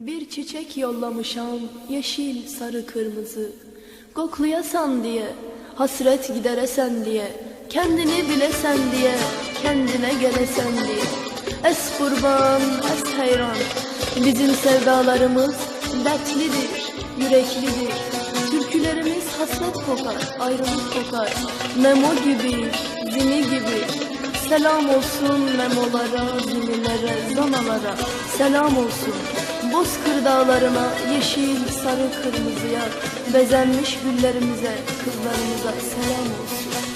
Bir çiçek yollamışam yeşil sarı kırmızı. Koklayasan diye hasret gideresen diye Kendini bilesen diye kendine gelesen diye. Es kurban es hayran Bizim sevdalarımız dertlidir yüreklidir. Türkülerimiz hasret kokar ayrılık kokar. Memo gibi zini gibi. Selam olsun memolara, zinilere, zanalara Selam olsun Bozkır dağlarına, yeşil, sarı, kırmızıya Bezenmiş güllerimize, kızlarımıza selam olsun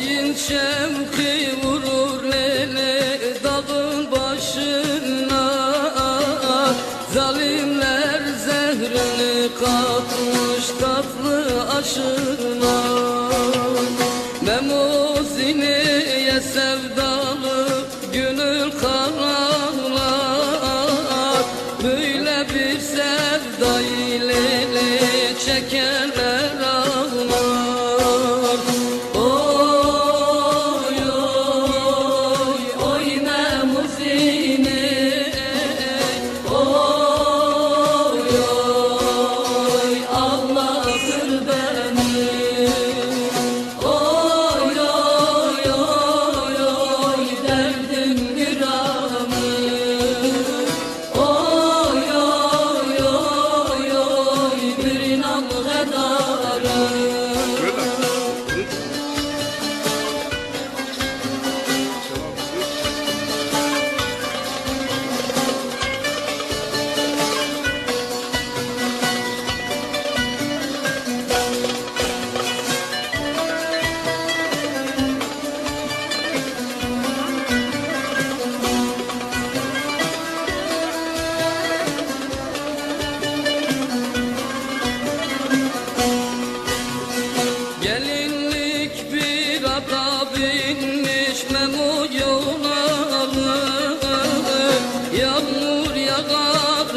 Ayın şevki vurur lele dağın başına. Zalimler zehrini katmış tatlı aşına Memuziniye sevdalı gönül karalar Böyle bir sevda ile çekenler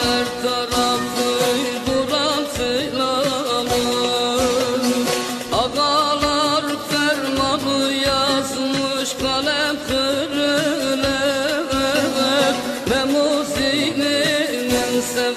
her tarafı duran seylanır Ağalar fermanı yazmış kalem kırılır. Memur